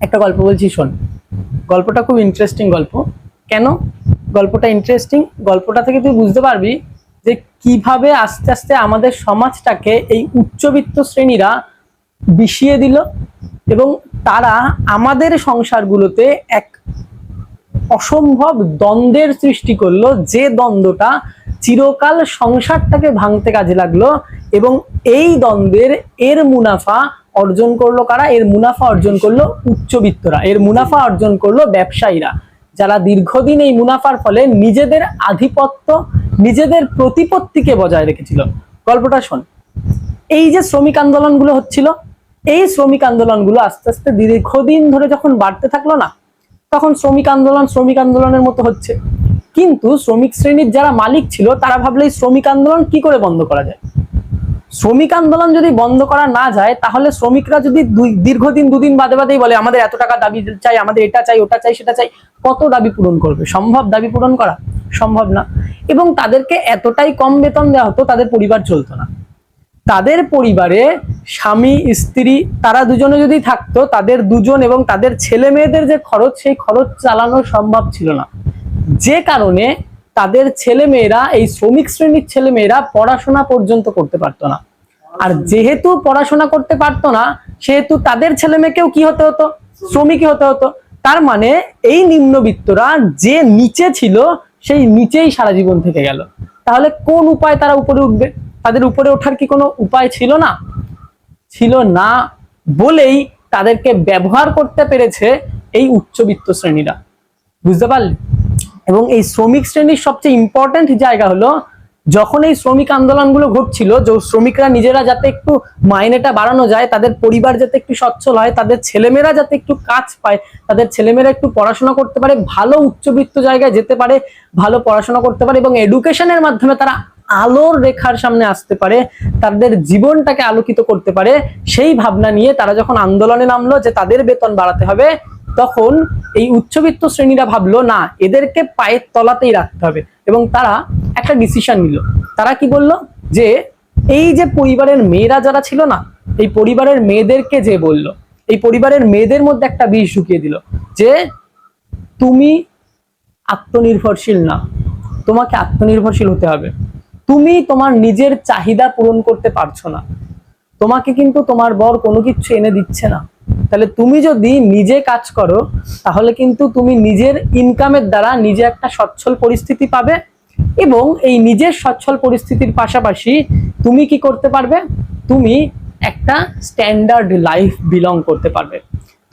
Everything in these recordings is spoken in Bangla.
একটা গল্প বলছি, শোন। গল্পটা খুব ইন্টারেস্টিং গল্প। কেন? গল্পটা ইন্টারেস্টিং গল্পটা থেকে তুই বুঝতে পারবি যে কীভাবে আস্তে আস্তে আমাদের সমাজটাকে এই উচ্চবিত্ত শ্রেণীরা বিষিয়ে দিল এবং তারা আমাদের সংসারগুলোতে এক অসম্ভব দ্বন্দ্বের সৃষ্টি করল, যে দ্বন্দ্বটা চিরকাল সংসারটাকে ভাঙতে কাজে লাগল এবং এই দ্বন্দ্বের এর মুনাফা অর্জন করল কারা? এর মুনাফা অর্জন করল উচ্চবিত্তরা। এর মুনাফা অর্জন করল ব্যবসায়ীরা। যারা দীর্ঘদিন এই মুনাফার ফলে নিজেদের আধিপত্য, নিজেদের প্রতিপত্তিকে বজায় রেখেছিল। গল্পটা শোন। এই যে শ্রমিক আন্দোলনগুলো হচ্ছিল, এই শ্রমিক আন্দোলনগুলো আস্তে আস্তে দীর্ঘদিন ধরে যখন বাড়তে থাকল না, তখন শ্রমিক আন্দোলন শ্রমিক আন্দোলনের মতো হচ্ছে। কিন্তু শ্রমিক শ্রেণির যারা মালিক ছিল, তারা ভাবলে এই শ্রমিক আন্দোলন কি করে বন্ধ করা যায়? শ্রমিক আন্দোলন যদি বন্ধ করা না যায়, তাহলে শ্রমিকরা যদি দীর্ঘদিন, দুদিন বাদে বাদেই বলে, আমাদের এত টাকা দাবি চাই, আমাদের এটা চাই, ওটা চাই, সেটা চাই। কত দাবি পূরণ করবে? সম্ভব দাবি পূরণ করা? সম্ভব না। এবং তাদেরকে এতটাই কম বেতন দেওয়া হতো, তাদের পরিবার চলতো না। তাদের পরিবারে স্বামী, স্ত্রী, তারা দুজনে যদি থাকতো, তাদের দুজন এবং তাদের ছেলে মেয়েদের যে খরচ, সেই খরচ চালানো সম্ভব ছিল না। যে কারণে তাদের ছেলে মেয়েরা এই শ্রমিক শ্রেণির ছেলে মেয়েরা পড়াশোনা পর্যন্ত করতে পারতো না। আর যেহেতু পড়াশোনা করতে পারতো না, সেহেতু তাদের ছেলে মেয়েকেও কি হতে হতো? শ্রমিকই হতে হতো। তার মানে এই নিম্নবিত্তরা যে নিচে ছিল, সেই নিচেই সারা জীবন থেকে গেল। তাহলে কোন উপায় তারা উপরে উঠবে? তাদের উপরে ওঠার কি কোনো উপায় ছিল না? ছিল না বলেই তাদেরকে ব্যবহার করতে পেরেছে এই উচ্চবিত্ত শ্রেণীরা। বুঝতে পারলি? এবং এই শ্রমিক শ্রেণির সবচেয়ে ইম্পর্টেন্ট জায়গা হলো, যখন এই শ্রমিক আন্দোলনগুলো ঘটছিল, যে শ্রমিকরা নিজেরা যাতে একটু মাইনেটা বাড়ানো যায়, তাদের পরিবার যাতে একটু সচ্ছল হয়, তাদের ছেলেমেয়েরা যাতে একটু কাজ পায়, তাদের ছেলেমেয়েরা একটু পড়াশোনা করতে পারে, ভালো উচ্চবিত্ত জায়গায় যেতে পারে, ভালো পড়াশোনা করতে পারে এবং এডুকেশনের মাধ্যমে তারা আলোর রেখার সামনে আসতে পারে, তাদের জীবনটাকে আলোকিত করতে পারে, সেই ভাবনা নিয়ে তারা যখন আন্দোলনে নামলো যে তাদের বেতন বাড়াতে হবে, তখন এই উচ্চবিত্ত শ্রেণীরা ভাবলো, না, এদেরকে পায়ের তলাতেই রাখতে হবে। এবং তারা একটা ডিসিশন নিল। তারা কি বলল? যে এই যে পরিবারের মেয়েরা যারা ছিল না, এই পরিবারের মেয়েদেরকে যে বলল, এই পরিবারের মেয়েদের মধ্যে একটা বিষ ঢুকিয়ে দিল যে, তুমি আত্মনির্ভরশীল না, তোমাকে আত্মনির্ভরশীল হতে হবে। তুমি তোমার নিজের চাহিদা পূরণ করতে পারছ না। তোমাকে কিন্তু তোমার বর কোনো কিছু এনে দিচ্ছে না। তাহলে তুমি যদি নিজে কাজ করো, তাহলে কিন্তু তুমি নিজের ইনকামের দ্বারা নিজে একটা সচ্ছল পরিস্থিতি পাবে এবং এই নিজের সচ্ছল পরিস্থিতির পাশাপাশি তুমি কি করতে পারবে? তুমি একটা স্ট্যান্ডার্ড লাইফ বিলং করতে পারবে।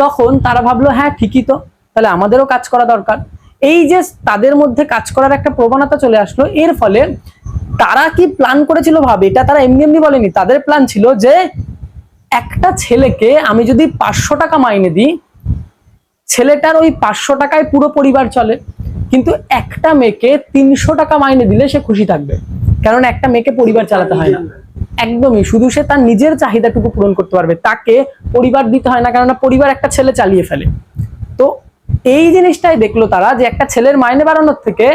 তখন তারা ভাবলো হ্যাঁ ঠিকই তো, তাহলে আমাদেরও কাজ করা দরকার। এই যে তাদের মধ্যে কাজ করার একটা প্রবণতা চলে আসলো, এর ফলে তারা কি প্ল্যান করেছিল ভাবে? এটা তারা এমনি এমনি বলেনি। তাদের প্ল্যান ছিল যে একটা ছেলেকে আমি যদি পাঁচশো টাকা মাইনে দিই, ছেলেটার ওই পাঁচশো টাকায় পুরো পরিবার চলে, কিন্তু একটা মেয়েকে তিনশো টাকা মাইনে দিলে সে খুশি থাকবে। কারণ একটা মেয়েকে পরিবার চালাতে হয় না। একদমই, শুধু সে তার নিজের চাহিদাটুকু পূরণ করতে পারবে, তাকে পরিবার দিতে হয় না, কেননা পরিবার একটা ছেলে চালিয়ে ফেলে। তো এই জিনিসটাই দেখল তারা যে একটা ছেলের মাইনে বাড়ানোর থেকে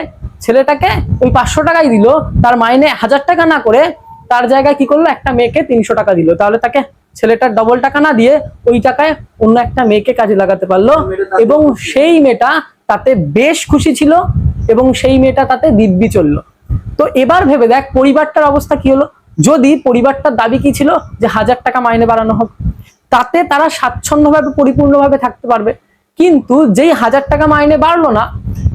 ছেলেটাকে ওই পাঁচশো টাকাই দিল, তার মাইনে হাজার টাকা না করে তার জায়গায় কি করল? একটা মেয়েকে তিনশো টাকা দিল। তাহলে তাকে ছেলেটার ডবল টাকা না দিয়ে ওই টাকায় অন্য একটা মেয়েকে কাজে লাগাতে পারল এবং সেই মেয়েটা তাতে বেশ খুশি ছিল এবং সেই মেয়েটা তাতে দিব্যি চলল। তো এবার ভেবে দেখ, পরিবারটার অবস্থা কি হলো? যদি পরিবারটার দাবি কি ছিল যে হাজার টাকা মাইনে বাড়ানো হোক, তাতে তারা স্বাচ্ছন্দ্যভাবে, পরিপূর্ণভাবে থাকতে পারবে। কিন্তু যেই হাজার টাকা মাইনে বাড়লো না,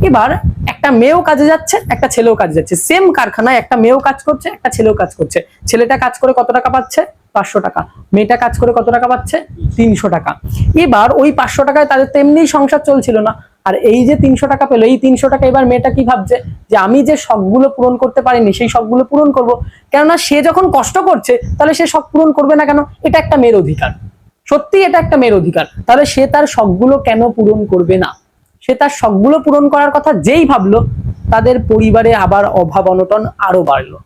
এবার একটা মেয়েও কাজে যাচ্ছে, একটা ছেলেও কাজে যাচ্ছে। সেম কারখানায় একটা মেয়েও কাজ করছে, একটা ছেলেও কাজ করছে। ছেলেটা কাজ করে কত টাকা পাচ্ছে? পাঁচশো টাকা। মেয়েটা কাজ করে কত টাকা পাচ্ছে? তিনশো টাকা। এবার ওই পাঁচশো টাকায় তাদের তেমনি সংসার চলছিল না। আর এই যে তিনশো টাকা পেল, এই তিনশো টাকা এবার মেয়েটা কি ভাবছে? যে আমি যে শখগুলো পূরণ করতে পারিনি, সেই শখগুলো পূরণ করব। কেননা সে যখন কষ্ট করছে, তাহলে সে শখ পূরণ করবে না কেন? এটা একটা মেয়ের অধিকার। সত্যি এটা একটা মেয়ের অধিকার। তাহলে সে তার শখগুলো কেন পূরণ করবে না? সে তার শখগুলো পূরণ করার কথা যেই ভাবলো, তাদের পরিবারে আবার অভাব অনটন আরও বাড়লো।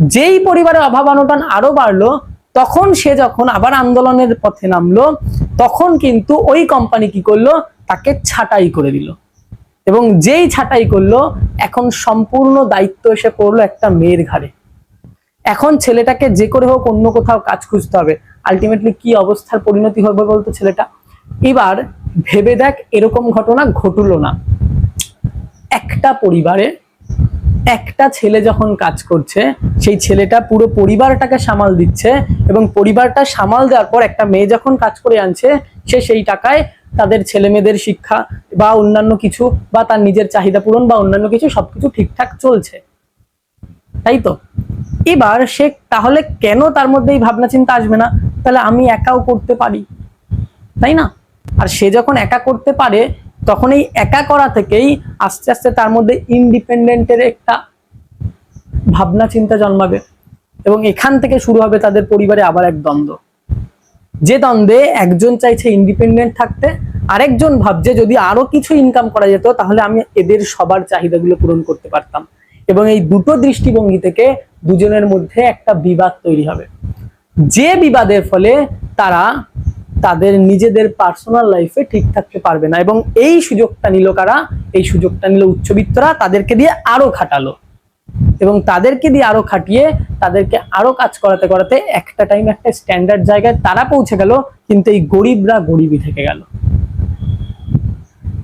যেই পরিবারের অভাব অনটন আরও বাড়লো, তখন সে যখন আবার আন্দোলনের পথে নামলো, তখন কিন্তু ওই কোম্পানি কি করল? তাকে ছাঁটাই করে দিল। এবং যেই ছাঁটাই করল, এখন সম্পূর্ণ দায়িত্ব এসে পড়ল একটা মেয়ের ঘাড়ে। এখন ছেলেটাকে যে করে হোক অন্য কোথাও কাজ খুঁজতে হবে। আলটিমেটলি কি অবস্থার পরিণতি হবে বলতো ছেলেটা? এবার ভেবে দেখ এরকম ঘটনা ঘটলো না। একটা পরিবারে একটা ছেলে যখন কাজ করছে, সেই ছেলেটা পুরো পরিবারটাকে সামাল দিচ্ছে এবং পরিবারটা সামাল দেওয়ার পর একটা মেয়ে যখন কাজ করে আনছে, সে সেই টাকায় তাদের ছেলে মেয়েদের শিক্ষা বা অন্যান্য কিছু বা তার নিজের চাহিদা পূরণ বা অন্যান্য কিছু সবকিছু ঠিকঠাক চলছে। তাই তো? এবার সে তাহলে কেন তার মধ্যে এই ভাবনা চিন্তা আসবে না? তাহলে আমি একাও করতে পারি। তাই না? আর সে যখন একা করতে পারে তখন এই একা করা থেকেই আস্তে আস্তে তার মধ্যে ইন্ডিপেন্ডেন্টের একটা ভাবনা, চিন্তা জন্মাবে এবং এখান থেকে শুরু হবে তাদের পরিবারে আবার এক দ্বন্দ্ব। যে দ্বন্দ্বে একজন চাইছে ইন্ডিপেন্ডেন্ট থাকতে, আরেকজন ভাবছে যদি আরও কিছু ইনকাম করা যেত, তাহলে আমি এদের সবার চাহিদাগুলো পূরণ করতে পারতাম। এবং এই দুটো দৃষ্টিভঙ্গি থেকে দুজনের মধ্যে একটা বিবাদ তৈরি হবে। যে বিবাদের ফলে তারা তাদের নিজেদের পার্সোনাল লাইফে ঠিক থাকতে পারবে না। এবং এই সুযোগটা নিল কারা? এই সুযোগটা নিল উচ্চবিত্তরা, তাদেরকে দিয়ে আরও খাটালো। এবং তাদেরকে দিয়ে আরও খাটিয়ে, তাদেরকে আরও কাজ করাতে করাতে একটা টাইম একটা স্ট্যান্ডার্ড জায়গায় তারা পৌঁছে গেল, কিন্তু এই গরিবরা গরিবই থেকে গেল।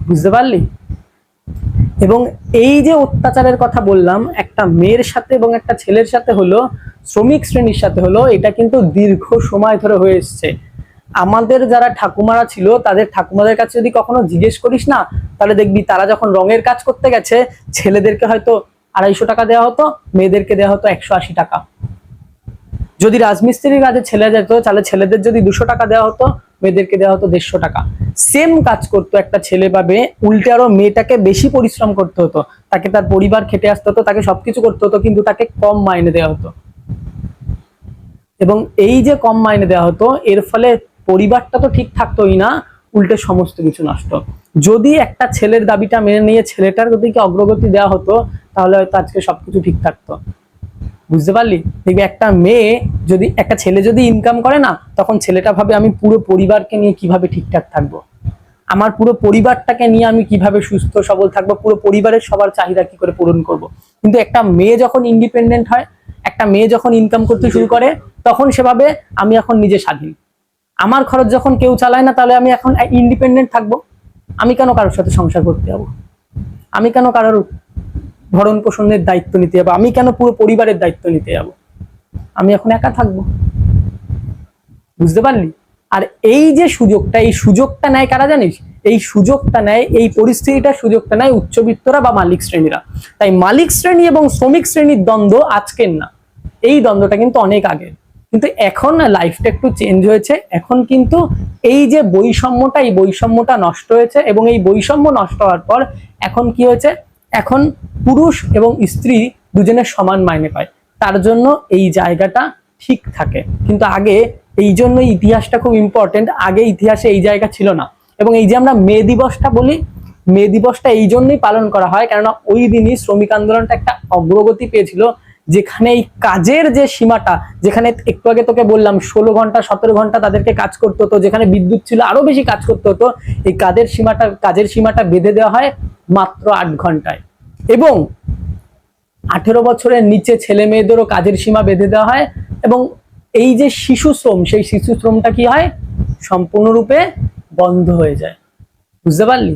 বুঝতে পারলি? এবং এই যে অত্যাচারের কথা বললাম, একটা মেয়ের সাথে এবং একটা ছেলের সাথে হলো, শ্রমিক শ্রেণির সাথে হলো, এটা কিন্তু দীর্ঘ সময় ধরে হয়ে এসছে। আমাদের যারা ঠাকুমারা ছিল, তাদের ঠাকুমাদের কাছে যদি কখনো জিজ্ঞেস করিস না, তাহলে দেখবি তারা যখন রঙের কাজ করতে গেছে, ছেলেদেরকে হয়তো আড়াইশো টাকা দেওয়া হতো, মেয়েদেরকে দেওয়া হতো একশো আশি টাকা। যদি রাজমিস্ত্রির কাজে ছেলে যেত, তাহলে ছেলেদের যদি দুশো টাকা দেওয়া হতো, মেয়েদেরকে দেওয়া হতো দেড়শো টাকা। সেম কাজ করতো একটা ছেলে পাবে উল্টে আরও মেয়েটাকে বেশি পরিশ্রম করতে হতো। তাকে তার পরিবার খেটে আসতে হতো, তাকে সবকিছু করতে হতো, কিন্তু তাকে কম মাইনে দেওয়া হতো। এবং এই যে কম মাইনে দেওয়া হতো, এর ফলে পরিবারটা তো ঠিক থাকতোই না, উল্টে সমস্ত কিছু নষ্ট। যদি একটা ছেলের দাবিটা মেনে নিয়ে ছেলেটার দিকে অগ্রগতি দেওয়া হতো, তাহলে হয়তো আজকে সবকিছু ঠিক থাকতো। বুঝতে পারলি? দেখবি একটা মেয়ে যদি, একটা ছেলে যদি ইনকাম করে না, তখন ছেলেটা ভাবে আমি পুরো পরিবারকে নিয়ে কীভাবে ঠিকঠাক থাকব? আমার পুরো পরিবারটাকে নিয়ে আমি কীভাবে সুস্থ, সবল থাকব? পুরো পরিবারের সবার চাহিদা কি করে পূরণ করব। কিন্তু একটা মেয়ে যখন ইন্ডিপেন্ডেন্ট হয়, একটা মেয়ে যখন ইনকাম করতে শুরু করে, তখন সেভাবে আমি এখন নিজে স্বাধীন। আমার খরচ যখন কেউ চালায় না, তাহলে আমি এখন ইন্ডিপেন্ডেন্ট থাকব। আমি কেন কারোর সাথে সংসার করতে যাব? আমি কেন কারোর ভরণ পোষণের দায়িত্ব নিতে যাব? আমি কেন পুরো পরিবারের দায়িত্ব নিতে যাব? আমি এখন একা থাকব। বুঝতে পারলি? আর এই যে সুযোগটা, এই সুযোগটা নেয় কারা জানিস? এই সুযোগটা নেয়, এই পরিস্থিতিটার সুযোগটা নেয় উচ্চবিত্তরা বা মালিক শ্রেণীরা। তাই মালিক শ্রেণি এবং শ্রমিক শ্রেণির দ্বন্দ্ব আজকের না। এই দ্বন্দ্বটা কিন্তু অনেক আগের। কিন্তু এখন লাইফটা একটু চেঞ্জ হয়েছে। এখন কিন্তু এই যে বৈষম্যটা, এই বৈষম্যটা নষ্ট হয়েছে এবং এই বৈষম্য নষ্ট হওয়ার পর এখন কি হয়েছে? এখন পুরুষ এবং স্ত্রী দুজনের সমান মাইনে পায়। তার জন্য এই জায়গাটা ঠিক থাকে। কিন্তু আগে এই জন্য ইতিহাসটা খুব ইম্পর্টেন্ট আগে ইতিহাসে এই জায়গা ছিল না। এবং এই যে আমরা মে দিবসটা বলি, মে দিবসটা এই জন্যই পালন করা হয়। কেননা ওই দিনই শ্রমিক আন্দোলনটা একটা অগ্রগতি পেয়েছিল। যেখানে এই কাজের যে সীমাটা, যেখানে একটু আগে তোকে বললাম, ষোলো ঘণ্টা, সতেরো ঘণ্টা তাদেরকে কাজ করতে হতো, যেখানে বিদ্যুৎ ছিল, আরও বেশি কাজ করতে হতো, এই কাজের সীমাটা কাজের সীমাটা বেঁধে দেওয়া হয় মাত্র আট ঘন্টায়। এবং আঠেরো বছরের নিচে ছেলে মেয়েদেরও কাজের সীমা বেঁধে দেওয়া হয় এবং এই যে শিশু শ্রম, সেই শিশু শ্রমটা কি হয়? সম্পূর্ণরূপে বন্ধ হয়ে যায়। বুঝতে পারলি?